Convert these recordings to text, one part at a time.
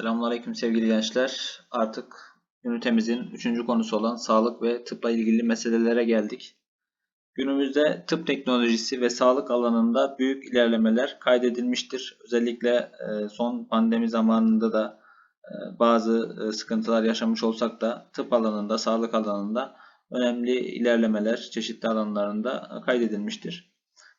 Selamünaleyküm sevgili gençler. Artık ünitemizin üçüncü konusu olan sağlık ve tıpla ilgili meselelere geldik. Günümüzde tıp teknolojisi ve sağlık alanında büyük ilerlemeler kaydedilmiştir. Özellikle e, son pandemi zamanında da e, bazı e, sıkıntılar yaşamış olsak da tıp alanında, sağlık alanında önemli ilerlemeler çeşitli alanlarında kaydedilmiştir.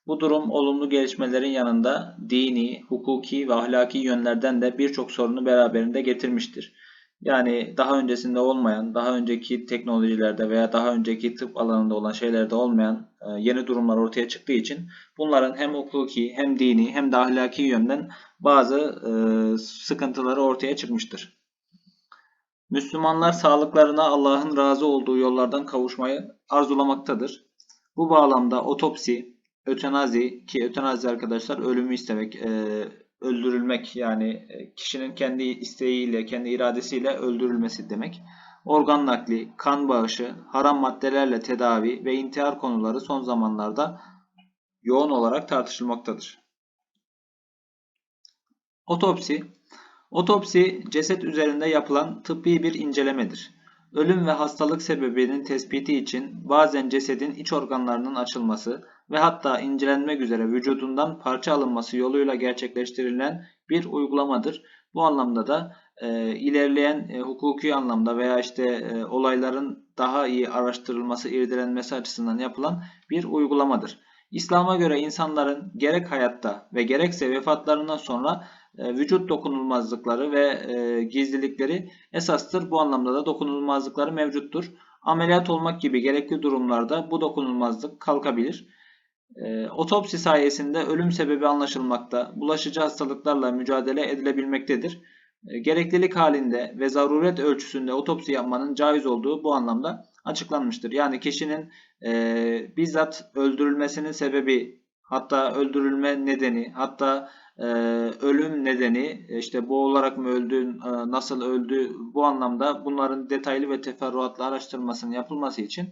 Bu durum olumlu gelişmelerin yanında dini, hukuki ve ahlaki yönlerden de birçok sorunu beraberinde getirmiştir. Yani daha öncesinde olmayan, daha önceki teknolojilerde veya daha önceki tıp alanında olan şeylerde olmayan e, yeni durumlar ortaya çıktığı için bunların hem hukuki hem dini hem de ahlaki yönden bazı e, sıkıntıları ortaya çıkmıştır. Müslümanlar sağlıklarına Allah'ın razı olduğu yollardan kavuşmayı arzulamaktadır. Bu bağlamda otopsi, ötenazi ki ötenazi arkadaşlar ölümü istemek, e, öldürülmek yani e, kişinin kendi isteğiyle, kendi iradesiyle öldürülmesi demek. Organ nakli, kan bağışı, haram maddelerle tedavi ve intihar konuları son zamanlarda yoğun olarak tartışılmaktadır. Otopsi Otopsi ceset üzerinde yapılan tıbbi bir incelemedir. Ölüm ve hastalık sebebinin tespiti için bazen cesedin iç organlarının açılması ve hatta incelenmek üzere vücudundan parça alınması yoluyla gerçekleştirilen bir uygulamadır. Bu anlamda da e, ilerleyen e, hukuki anlamda veya işte e, olayların daha iyi araştırılması, irdelenmesi açısından yapılan bir uygulamadır. İslam'a göre insanların gerek hayatta ve gerekse vefatlarından sonra vücut dokunulmazlıkları ve e, gizlilikleri esastır. Bu anlamda da dokunulmazlıkları mevcuttur. Ameliyat olmak gibi gerekli durumlarda bu dokunulmazlık kalkabilir. E, otopsi sayesinde ölüm sebebi anlaşılmakta, bulaşıcı hastalıklarla mücadele edilebilmektedir. Gereklilik halinde ve zaruret ölçüsünde otopsi yapmanın caiz olduğu bu anlamda açıklanmıştır. Yani kişinin e, bizzat öldürülmesinin sebebi, hatta öldürülme nedeni, hatta e, ölüm nedeni, işte boğularak mı öldü, e, nasıl öldü bu anlamda bunların detaylı ve teferruatlı araştırmasının yapılması için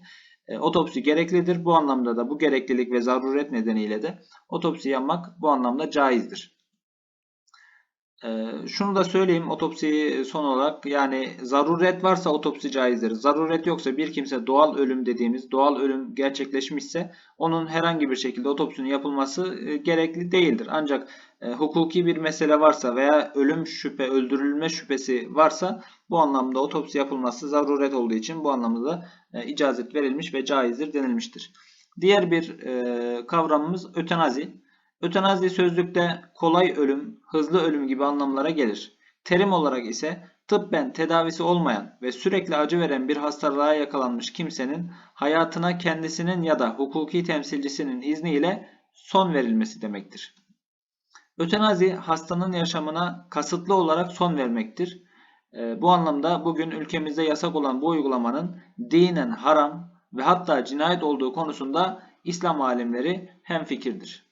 e, otopsi gereklidir. Bu anlamda da bu gereklilik ve zaruret nedeniyle de otopsi yapmak bu anlamda caizdir. Ee, şunu da söyleyeyim otopsiyi son olarak yani zaruret varsa otopsi caizdir. Zaruret yoksa bir kimse doğal ölüm dediğimiz doğal ölüm gerçekleşmişse onun herhangi bir şekilde otopsinin yapılması e, gerekli değildir. Ancak e, hukuki bir mesele varsa veya ölüm şüphe öldürülme şüphesi varsa bu anlamda otopsi yapılması zaruret olduğu için bu anlamda da e, icazet verilmiş ve caizdir denilmiştir. Diğer bir e, kavramımız ötenazi. Ötenazi sözlükte kolay ölüm, hızlı ölüm gibi anlamlara gelir. Terim olarak ise tıbben tedavisi olmayan ve sürekli acı veren bir hastalığa yakalanmış kimsenin hayatına kendisinin ya da hukuki temsilcisinin izniyle son verilmesi demektir. Ötenazi hastanın yaşamına kasıtlı olarak son vermektir. Ee, bu anlamda bugün ülkemizde yasak olan bu uygulamanın dinen haram ve hatta cinayet olduğu konusunda İslam alimleri hemfikirdir.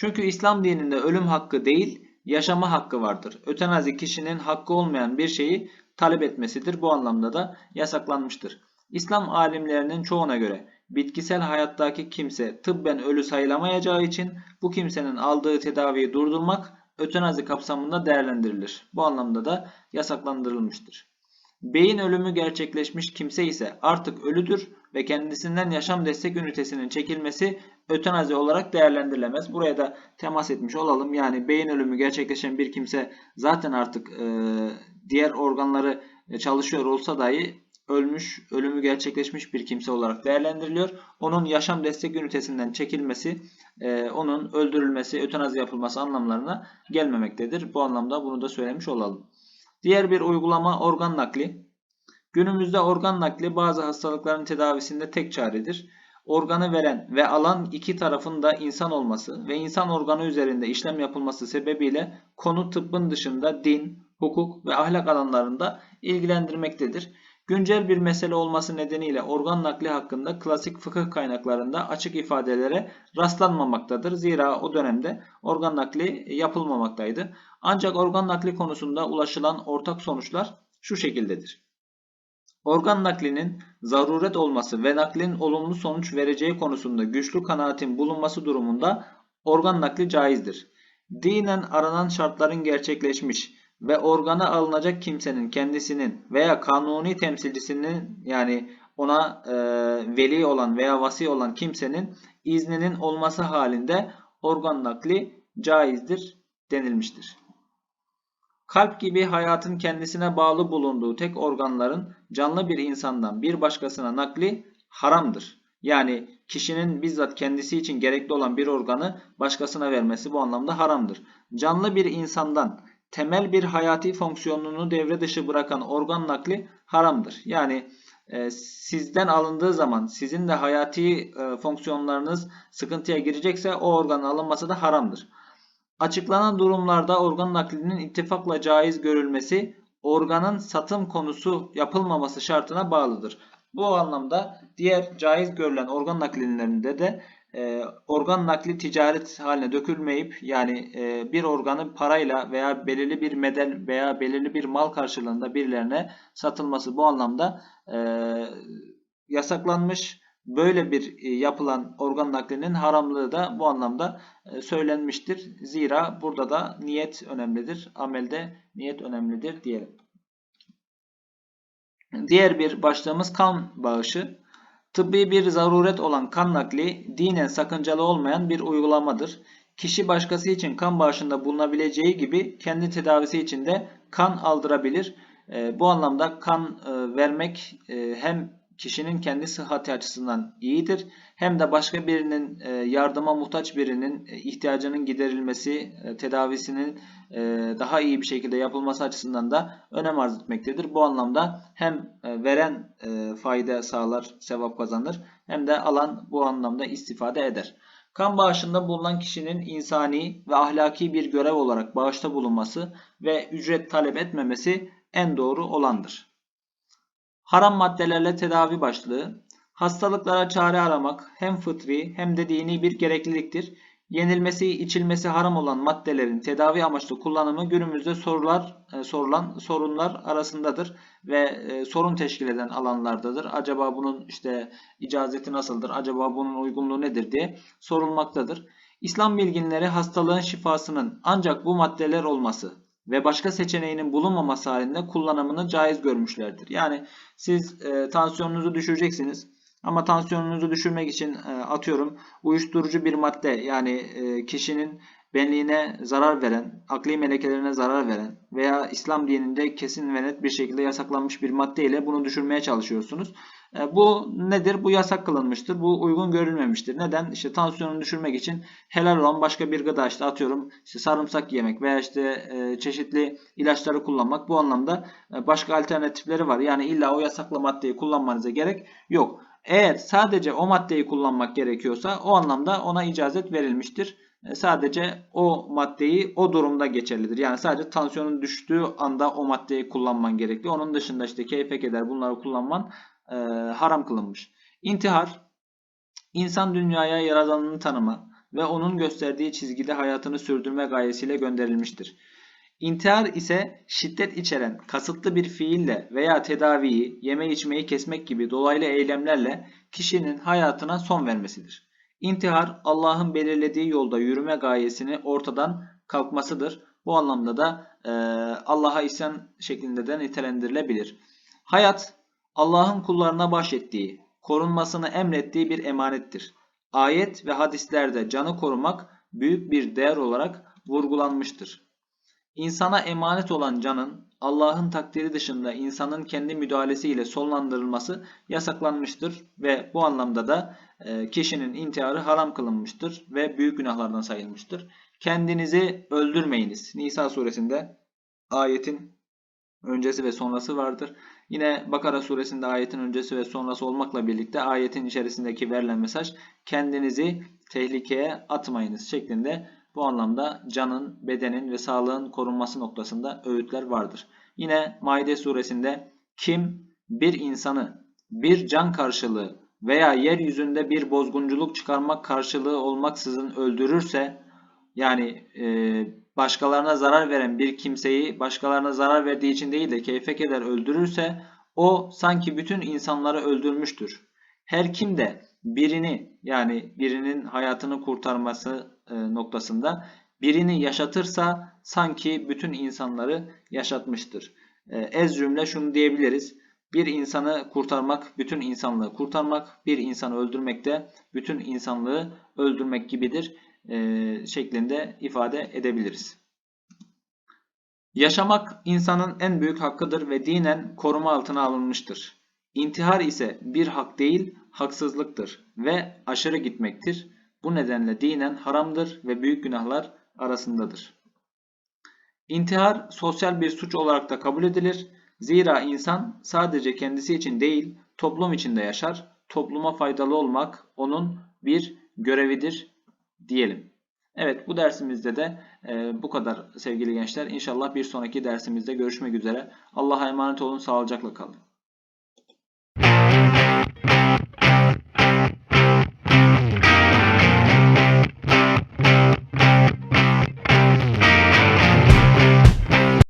Çünkü İslam dininde ölüm hakkı değil, yaşama hakkı vardır. Ötenazi kişinin hakkı olmayan bir şeyi talep etmesidir. Bu anlamda da yasaklanmıştır. İslam alimlerinin çoğuna göre bitkisel hayattaki kimse tıbben ölü sayılamayacağı için bu kimsenin aldığı tedaviyi durdurmak ötenazi kapsamında değerlendirilir. Bu anlamda da yasaklandırılmıştır. Beyin ölümü gerçekleşmiş kimse ise artık ölüdür ve kendisinden yaşam destek ünitesinin çekilmesi ötenazi olarak değerlendirilemez. Buraya da temas etmiş olalım. Yani beyin ölümü gerçekleşen bir kimse zaten artık e, diğer organları çalışıyor olsa dahi ölmüş, ölümü gerçekleşmiş bir kimse olarak değerlendiriliyor. Onun yaşam destek ünitesinden çekilmesi, e, onun öldürülmesi, ötenazi yapılması anlamlarına gelmemektedir. Bu anlamda bunu da söylemiş olalım. Diğer bir uygulama organ nakli. Günümüzde organ nakli bazı hastalıkların tedavisinde tek çaredir. Organı veren ve alan iki tarafın da insan olması ve insan organı üzerinde işlem yapılması sebebiyle konu tıbbın dışında din, hukuk ve ahlak alanlarında ilgilendirmektedir. Güncel bir mesele olması nedeniyle organ nakli hakkında klasik fıkıh kaynaklarında açık ifadelere rastlanmamaktadır. Zira o dönemde organ nakli yapılmamaktaydı. Ancak organ nakli konusunda ulaşılan ortak sonuçlar şu şekildedir. Organ naklinin zaruret olması ve naklin olumlu sonuç vereceği konusunda güçlü kanaatin bulunması durumunda organ nakli caizdir. Dinen aranan şartların gerçekleşmiş ve organa alınacak kimsenin kendisinin veya kanuni temsilcisinin yani ona e, veli olan veya vasi olan kimsenin izninin olması halinde organ nakli caizdir denilmiştir. Kalp gibi hayatın kendisine bağlı bulunduğu tek organların canlı bir insandan bir başkasına nakli haramdır. Yani kişinin bizzat kendisi için gerekli olan bir organı başkasına vermesi bu anlamda haramdır. Canlı bir insandan temel bir hayati fonksiyonunu devre dışı bırakan organ nakli haramdır. Yani e, sizden alındığı zaman sizin de hayati e, fonksiyonlarınız sıkıntıya girecekse o organın alınması da haramdır. Açıklanan durumlarda organ naklinin ittifakla caiz görülmesi organın satım konusu yapılmaması şartına bağlıdır. Bu anlamda diğer caiz görülen organ nakillerinde de e, organ nakli ticaret haline dökülmeyip yani e, bir organın parayla veya belirli bir medel veya belirli bir mal karşılığında birilerine satılması bu anlamda e, yasaklanmış. Böyle bir e, yapılan organ naklinin haramlığı da bu anlamda e, söylenmiştir. Zira burada da niyet önemlidir. Amelde niyet önemlidir diyelim. Diğer bir başlığımız kan bağışı. Tıbbi bir zaruret olan kan nakli dinen sakıncalı olmayan bir uygulamadır. Kişi başkası için kan bağışında bulunabileceği gibi kendi tedavisi için de kan aldırabilir. E, bu anlamda kan vermek hem kişinin kendi sıhhati açısından iyidir. Hem de başka birinin e, yardıma muhtaç birinin e, ihtiyacının giderilmesi, e, tedavisinin daha iyi bir şekilde yapılması açısından da önem arz etmektedir. Bu anlamda hem veren fayda sağlar, sevap kazanır hem de alan bu anlamda istifade eder. Kan bağışında bulunan kişinin insani ve ahlaki bir görev olarak bağışta bulunması ve ücret talep etmemesi en doğru olandır. Haram maddelerle tedavi başlığı. Hastalıklara çare aramak hem fıtri hem de dini bir gerekliliktir. Yenilmesi, içilmesi haram olan maddelerin tedavi amaçlı kullanımı günümüzde sorular e, sorulan sorunlar arasındadır ve e, sorun teşkil eden alanlardadır. Acaba bunun işte icazeti nasıldır? Acaba bunun uygunluğu nedir diye sorulmaktadır. İslam bilginleri hastalığın şifasının ancak bu maddeler olması ve başka seçeneğinin bulunmaması halinde kullanımını caiz görmüşlerdir. Yani siz e, tansiyonunuzu düşüreceksiniz. Ama tansiyonunuzu düşürmek için e, atıyorum uyuşturucu bir madde yani e, kişinin benliğine zarar veren, akli melekelerine zarar veren veya İslam dininde kesin ve net bir şekilde yasaklanmış bir madde ile bunu düşürmeye çalışıyorsunuz. E, bu nedir? Bu yasak kılınmıştır. Bu uygun görülmemiştir. Neden? İşte tansiyonunu düşürmek için helal olan başka bir gıda işte atıyorum işte sarımsak yemek veya işte e, çeşitli ilaçları kullanmak bu anlamda e, başka alternatifleri var. Yani illa o yasaklı maddeyi kullanmanıza gerek yok. Eğer sadece o maddeyi kullanmak gerekiyorsa o anlamda ona icazet verilmiştir. Sadece o maddeyi o durumda geçerlidir. Yani sadece tansiyonun düştüğü anda o maddeyi kullanman gerekli. Onun dışında işte keyfe keder bunları kullanman e, haram kılınmış. İntihar, insan dünyaya yaradanını tanıma ve onun gösterdiği çizgide hayatını sürdürme gayesiyle gönderilmiştir. İntihar ise şiddet içeren kasıtlı bir fiille veya tedaviyi, yeme içmeyi kesmek gibi dolaylı eylemlerle kişinin hayatına son vermesidir. İntihar Allah'ın belirlediği yolda yürüme gayesini ortadan kalkmasıdır. Bu anlamda da e, Allah'a isyan şeklinde de nitelendirilebilir. Hayat Allah'ın kullarına bahşettiği, korunmasını emrettiği bir emanettir. Ayet ve hadislerde canı korumak büyük bir değer olarak vurgulanmıştır. İnsana emanet olan canın Allah'ın takdiri dışında insanın kendi müdahalesiyle sonlandırılması yasaklanmıştır ve bu anlamda da e, kişinin intiharı haram kılınmıştır ve büyük günahlardan sayılmıştır. Kendinizi öldürmeyiniz. Nisa suresinde ayetin öncesi ve sonrası vardır. Yine Bakara suresinde ayetin öncesi ve sonrası olmakla birlikte ayetin içerisindeki verilen mesaj kendinizi tehlikeye atmayınız şeklinde bu anlamda canın, bedenin ve sağlığın korunması noktasında öğütler vardır. Yine Maide suresinde kim bir insanı bir can karşılığı veya yeryüzünde bir bozgunculuk çıkarmak karşılığı olmaksızın öldürürse yani e, başkalarına zarar veren bir kimseyi başkalarına zarar verdiği için değil de keyfe keder öldürürse o sanki bütün insanları öldürmüştür. Her kim de birini yani birinin hayatını kurtarması e, noktasında birini yaşatırsa sanki bütün insanları yaşatmıştır. Ee, Ez cümle şunu diyebiliriz. Bir insanı kurtarmak, bütün insanlığı kurtarmak, bir insanı öldürmek de bütün insanlığı öldürmek gibidir e, şeklinde ifade edebiliriz. Yaşamak insanın en büyük hakkıdır ve dinen koruma altına alınmıştır. İntihar ise bir hak değil, haksızlıktır ve aşırı gitmektir. Bu nedenle dinen haramdır ve büyük günahlar arasındadır. İntihar sosyal bir suç olarak da kabul edilir. Zira insan sadece kendisi için değil, toplum içinde yaşar. Topluma faydalı olmak onun bir görevidir diyelim. Evet bu dersimizde de e, bu kadar sevgili gençler. İnşallah bir sonraki dersimizde görüşmek üzere. Allah'a emanet olun, sağlıcakla kalın.